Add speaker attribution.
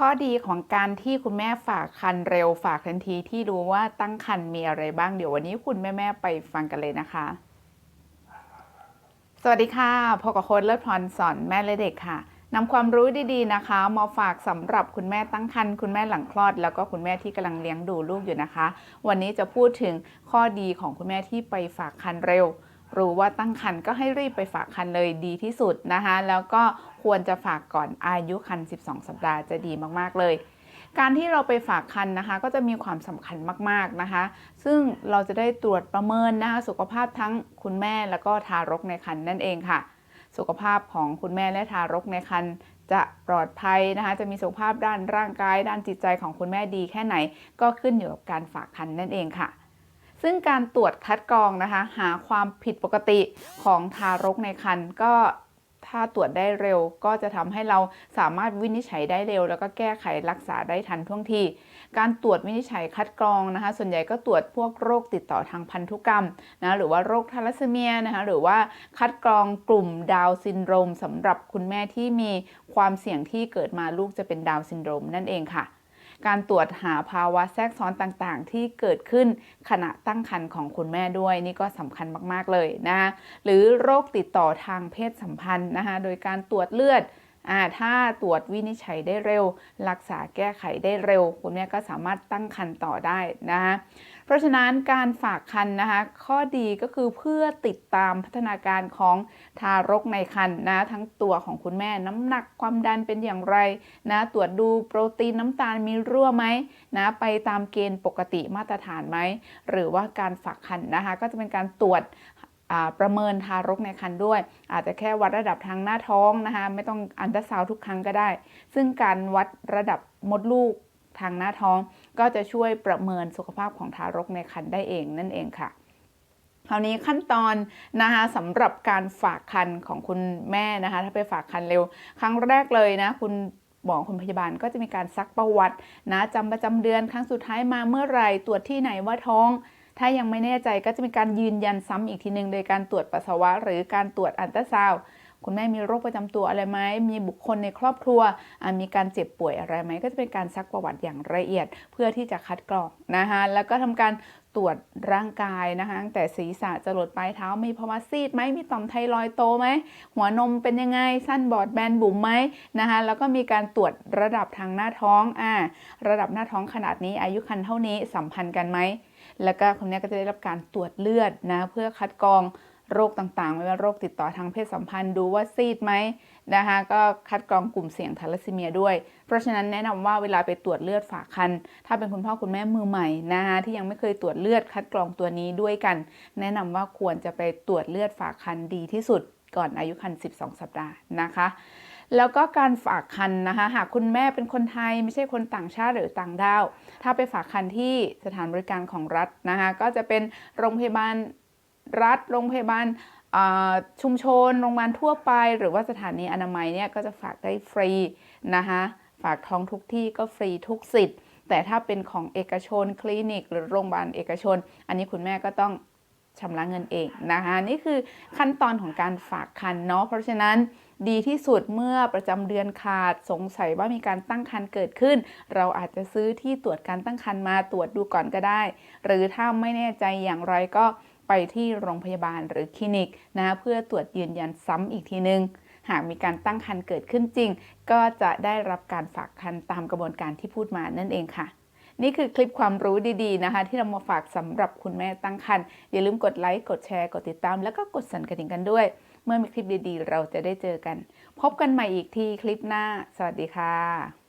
Speaker 1: ข้อดีของการที่คุณแม่ฝากคันเร็วฝากทันทีที่รู้ว่าตั้งคันมีอะไรบ้างเดี๋ยววันนี้คุณแม่ๆไปฟังกันเลยนะคะ สวัสดีค่ะพบกับโค้ดเลิศพรสอนแม่และเด็กค่ะนำความรู้ดีๆนะคะ มาฝากสำหรับคุณแม่ตั้งครรภ์คุณแม่หลังคลอด แล้วก็คุณแม่ที่กำลังเลี้ยงดูลูกอยู่นะคะ วันนี้จะพูดถึงข้อดีของคุณแม่ที่ไปฝากคันเร็ว รู้ว่าตั้งครรภ์ก็ให้รีบไปฝากคันเลยดีที่สุดนะคะ แล้วก็ควรจะฝากก่อนอายุคัน12 สัปดาห์จะดีมากๆเลยการที่เราไปฝากคันนะคะก็จะมีความสำคัญมากๆนะคะ ซึ่งเราจะได้ตรวจประเมินนะคะสุขภาพทั้งคุณแม่แล้วก็ทารกในครรภ์นั่นเองค่ะ สุขภาพของคุณแม่และทารกในครรภ์จะปลอดภัยนะคะ จะมีสุขภาพด้านร่างกาย ด้านจิตใจของคุณแม่ดีแค่ไหน ก็ขึ้นอยู่กับการฝากคันนั่นเองค่ะ ซึ่งการตรวจคัดกรองนะคะ หาความผิดปกติของทารกในครรภ์ก็ถ้าตรวจได้เร็วก็จะทำให้เราสามารถวินิจฉัยได้เร็ว แล้วก็แก้ไขรักษาได้ทันท่วงที การตรวจวินิจฉัยคัดกรองนะคะ ส่วนใหญ่ก็ตรวจพวกโรคติดต่อทางพันธุกรรมนะหรือว่าโรคทาลัสเมียนะคะหรือว่าคัดกรองกลุ่มดาวซินโดรมสำหรับคุณแม่ที่มีความเสี่ยงที่เกิดมาลูกจะเป็นดาวซินโดรมนั่นเองค่ะ การตรวจหาภาวะแทรกซ้อนต่างๆ ที่เกิดขึ้นขณะตั้งครรภ์ของคุณแม่ด้วย นี่ก็สำคัญมากๆเลยนะคะหรือโรคติดต่อทางเพศสัมพันธ์นะคะโดยการตรวจเลือด อ่าถ้าตรวจวินิจฉัยได้เร็ว รักษาแก้ไขได้เร็ว คุณแม่ก็สามารถตั้งครรภ์ต่อได้นะคะเพราะฉะนั้นการฝากครรภ์นะคะข้อดีก็คือเพื่อติดตามพัฒนาการของทารกในครรภ์นะทั้งตัวของคุณแม่น้ำหนักความดันเป็นอย่างไรนะตรวจดูโปรตีนน้ำตาลมีรั่วไหมนะไปตามเกณฑ์ปกติมาตรฐานไหมหรือว่าการฝากครรภ์นะคะก็จะเป็นการตรวจ ประเมินทารกในครรภ์ด้วย อาจจะแค่วัดระดับทางหน้าท้องนะคะไม่ต้องอันตราซาวทุกครั้งก็ได้ ซึ่งการวัดระดับมดลูกทางหน้าท้อง ก็จะช่วยประเมินสุขภาพของทารกในครรภ์ได้เองนั่นเองค่ะคราวนี้ขั้นตอนนะคะสำหรับการฝากคันของคุณแม่นะคะถ้าไปฝากคันเร็ว ครั้งแรกเลยนะคุณหมอคุณพยาบาลก็จะมีการซักประวัตินะจำประจำเดือนครั้งสุดท้ายมาเมื่อไรตรวจที่ไหนว่าท้อง ถ้ายังไม่แน่ใจก็จะมีการยืนยันซ้ำอีกทีหนึ่งโดยการตรวจปัสสาวะ หรือการตรวจอันตราซาวด์คุณแม่มีโรคประจำตัวอะไรไหม มีบุคคลในครอบครัว มีการเจ็บป่วยอะไรไหม ก็จะเป็นการซักประวัติอย่างละเอียด เพื่อที่จะคัดกรองนะคะ แล้วก็ทำการ ตรวจร่างกายนะคะแต่ศีรษะจรดปลายเท้ามีภาวะซีดไหมมีต่อมไทรอยโตไหม หัวนมเป็นยังไง สั้นบอดแบนบุ๋มไหมนะคะแล้วก็มีการตรวจระดับทางหน้าท้องอ่าระดับหน้าท้องขนาดนี้อายุคันเท่านี้สัมพันธ์กันไหมแล้วก็คนนี้ก็จะได้รับการตรวจเลือดนะเพื่อคัดกรอง โรคต่างๆ ไม่ว่าโรคติดต่อทางเพศสัมพันธ์ดูว่าซีดไหมนะคะก็คัดกรองกลุ่มเสี่ยงทาลัสซีเมียด้วย เพราะฉะนั้นแนะนำว่าเวลาไปตรวจเลือดฝากคันถ้าเป็นคุณพ่อคุณแม่มือใหม่นะคะที่ยังไม่เคยตรวจเลือดคัดกรองตัวนี้ด้วยกัน แนะนำว่าควรจะไปตรวจเลือดฝากคันดีที่สุดก่อนอายุคัน12 สัปดาห์นะคะ แล้วก็การฝากคันนะคะ หากคุณแม่เป็นคนไทยไม่ใช่คนต่างชาติหรือต่างด้าว ถ้าไปฝากคันที่สถานบริการของรัฐนะคะ ก็จะเป็นโรงพยาบาล รัฐ โรงพยาบาลชุมชน โรงพยาบาลทั่วไป หรือว่าสถานีอนามัยเนี่ยก็จะฝากได้ฟรีนะคะฝากท้องทุกที่ก็ฟรีทุกสิทธิ์ แต่ถ้าเป็นของเอกชนคลินิก หรือโรงพยาบาลเอกชน อันนี้คุณแม่ก็ต้องชำระเงินเองนะคะนี่คือขั้นตอนของการฝากคันเนาะเพราะฉะนั้นดีที่สุดเมื่อประจำเดือนขาดสงสัยว่ามีการตั้งครรภ์เกิดขึ้น เราอาจจะซื้อที่ตรวจการตั้งครรภ์มาตรวจดูก่อนก็ได้ หรือถ้าไม่แน่ใจอย่างไรก็ ไปที่โรงพยาบาลหรือคลินิกนะเพื่อตรวจยืนยันซ้ำอีกทีนึง หากมีการตั้งครรภ์เกิดขึ้นจริง ก็จะได้รับการฝากครรภ์ตามกระบวนการที่พูดมานั่นเองค่ะนี่คือคลิปความรู้ดีๆนะคะ ที่เรามาฝากสำหรับคุณแม่ตั้งครรภ์อย่าลืมกดไลค์กดแชร์กดติดตาม แล้วก็กดสั่นกระดิ่งกันด้วย เมื่อมีคลิปดีๆ เราจะได้เจอกัน พบกันใหม่อีกทีคลิปหน้า สวัสดีค่ะ